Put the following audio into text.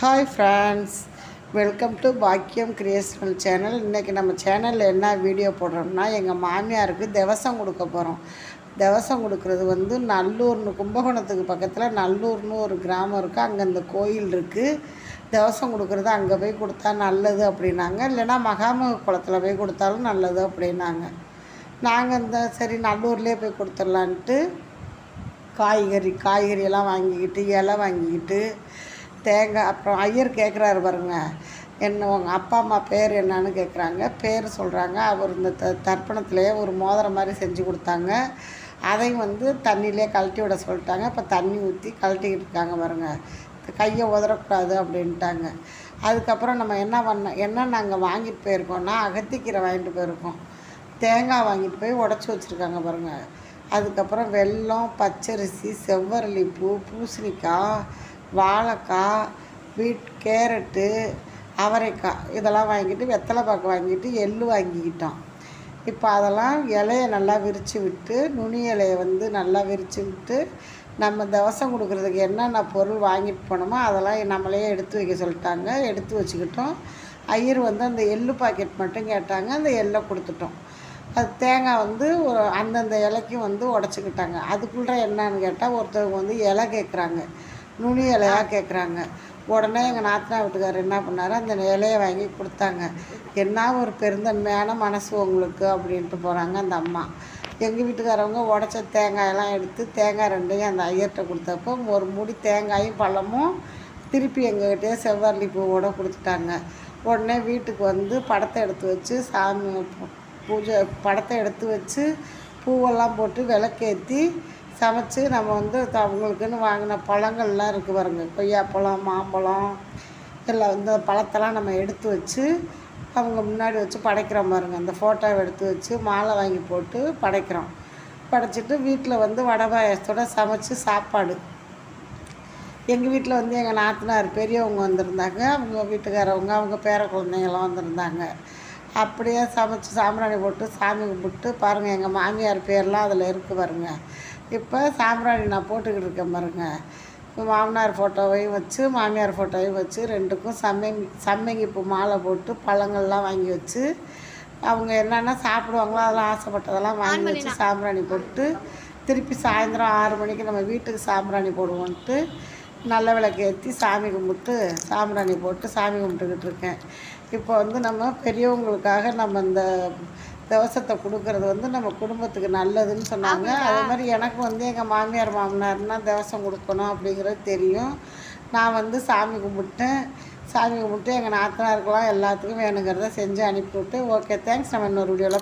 Hi friends welcome to Bakkiyam creational channel இன்றைக்கி நம்ம சேனலில் என்ன வீடியோ போடுறோம்னா எங்கள் மாமியாருக்கு திவசம் கொடுக்க போகிறோம் திவசம் கொடுக்குறது வந்து நல்லூர்னு கும்பகோணத்துக்கு பக்கத்தில் நல்லூர்னு ஒரு கிராமம் இருக்குது அங்கே இந்த கோயில் இருக்குது திவசம் கொடுக்குறது அங்கே போய் கொடுத்தா நல்லது அப்படின்னாங்க. இல்லைன்னா மகாமக குளத்தில் போய் கொடுத்தாலும் நல்லது அப்படின்னாங்க. நாங்கள் இந்த சரி நல்லூர்லேயே போய் கொடுத்துடலான்ட்டு காய்கறி காய்கறியெல்லாம் வாங்கிக்கிட்டு இலை வாங்கிக்கிட்டு தேங்காய் அப்புறம் ஐயர் கேட்குறாரு பாருங்க. என்ன உங்கள் அப்பா அம்மா பேர் என்னன்னு கேட்குறாங்க பேர் சொல்கிறாங்க அவர் இந்த த தர்ப்பணத்துலேயே ஒரு மோதிரம் மாதிரி செஞ்சு கொடுத்தாங்க. அதையும் வந்து தண்ணியிலே கழட்டி விட சொல்லிட்டாங்க. இப்போ தண்ணி ஊற்றி கழட்டிக்கிட்டு இருக்காங்க பாருங்க. கையை உதறக்கூடாது அப்படின்ட்டாங்க. அதுக்கப்புறம் நம்ம என்ன பண்ண என்ன நாங்கள் வாங்கிட்டு போயிருக்கோம்னா அகத்திக்கீரை வாங்கிட்டு போயிருக்கோம். தேங்காய் வாங்கிட்டு போய் உடச்சி வச்சுருக்காங்க பாருங்கள் அதுக்கப்புறம் வெல்லம் பச்சரிசி செவ்வரளி பூ பூசணிக்காய் வாழைக்காய் பீட் கேரட்டு அவரைக்காய் இதெல்லாம் வாங்கிட்டு வெத்தலை பாக்கு வாங்கிட்டு எள்ளு வாங்கிக்கிட்டோம் இப்போ அதெல்லாம் இலையை நல்லா விரித்து விட்டு நுனி இலையை வந்து நல்லா விரித்து விட்டு நம்ம தவசம் கொடுக்குறதுக்கு என்னென்ன பொருள் வாங்கிட்டு போனோமோ அதெல்லாம் நம்மளே எடுத்து வைக்க சொல்லிட்டாங்க. எடுத்து வச்சுக்கிட்டோம். ஐயர் வந்து அந்த எள்ளு பாக்கெட் மட்டும் கேட்டாங்க. அந்த எள்ளை கொடுத்துட்டோம். அது தேங்காய் வந்து ஒரு அந்தந்த இலைக்கும் வந்து உடச்சிக்கிட்டாங்க. அதுக்குள்ளே என்னன்னு கேட்டால் ஒருத்தவங்க வந்து இலை கேட்குறாங்க நுனி இலையாக கேட்குறாங்க உடனே எங்கள் நாத்தனா வீட்டுக்காரர் என்ன பண்ணார்? அந்த இலையை வாங்கி கொடுத்தாங்க. என்ன ஒரு பெருந்தன்மையான மனசு உங்களுக்கு? அப்படின்ட்டு போகிறாங்க அந்த அம்மா. எங்கள் வீட்டுக்காரவங்க உடச்ச தேங்காயெல்லாம் எடுத்து தேங்காய் ரெண்டையும் அந்த ஐயர்கிட்ட கொடுத்தப்போ ஒரு மூடி தேங்காயும் பழமும் திருப்பி எங்ககிட்டயே செவ்வரளி பூவோட கொடுத்துட்டாங்க. உடனே வீட்டுக்கு வந்து படத்தை எடுத்து வச்சு சாமி பூஜை படத்தை எடுத்து வச்சு பூவெல்லாம் போட்டு விளக்கேற்றி சமைச்சு நம்ம வந்து அவங்களுக்குன்னு வாங்கின பழங்கள்லாம் இருக்குது பாருங்க. கொய்யாப்பழம் மாம்பழம் எல்லாம் வந்து பழத்தெல்லாம் நம்ம எடுத்து வச்சு அவங்க முன்னாடி வச்சு படைக்கிறோம் பாருங்க. அந்த ஃபோட்டோவை எடுத்து வச்சு மாலை வாங்கி போட்டு படைக்கிறோம். படைச்சிட்டு வீட்டில் வந்து வடை பாயசத்தோட சமைச்சு சாப்பாடு. எங்கள் வீட்டில் வந்து எங்கள் நாத்தனார் பெரியவங்க வந்திருந்தாங்க. அவங்க வீட்டுக்காரவங்க அவங்க பேர குழந்தைங்களாம் வந்திருந்தாங்க. அப்படியே சமைச்சு சாம்பிராணி போட்டு சாமி கும்பிட்டு பாருங்கள் எங்கள் மாமியார் பேர்லாம் அதில் இருக்குது பாருங்கள் இப்போ சாம்பிராணி நான் போட்டுக்கிட்டு இருக்கேன் பாருங்கள் மாமனார் ஃபோட்டோவையும் வச்சு மாமியார் ஃபோட்டோவையும் வச்சு ரெண்டுக்கும் சம்மங்கி சம்மங்கி பூ மாலை போட்டு பழங்கள்லாம் வாங்கி வச்சு அவங்க என்னென்ன சாப்பிடுவாங்களோ அதெல்லாம் ஆசைப்பட்டதெல்லாம் வாங்கி வச்சு சாம்பிராணி போட்டு திருப்பி சாயந்தரம் ஆறு மணிக்கு நம்ம வீட்டுக்கு சாம்பிராணி போடுவோன்ட்டு நல்ல விளக்கு ஏற்றி சாமி கும்பிட்டு சாம்பிராணி போட்டு சாமி கும்பிட்டுக்கிட்டு இருக்கேன். இப்போ வந்து நம்ம பெரியவங்களுக்காக நம்ம இந்த தவசத்தை கொடுக்கறது வந்து நம்ம குடும்பத்துக்கு நல்லதுன்னு சொன்னாங்க. அதே மாதிரி எனக்கு வந்து எங்கள் மாமியார் மாமனார்னா தவசம் கொடுக்கணும் அப்படிங்கிறது தெரியும். நான் வந்து சாமி கும்பிட்டேன் சாமி கும்பிட்டு எங்கள் நாத்தனாருக்கெல்லாம் எல்லாத்துக்கும் வேணுங்கிறத செஞ்சு அனுப்பிவிட்டு ஓகே தேங்க்ஸ் நம்ம இன்னொரு வீடியோவில்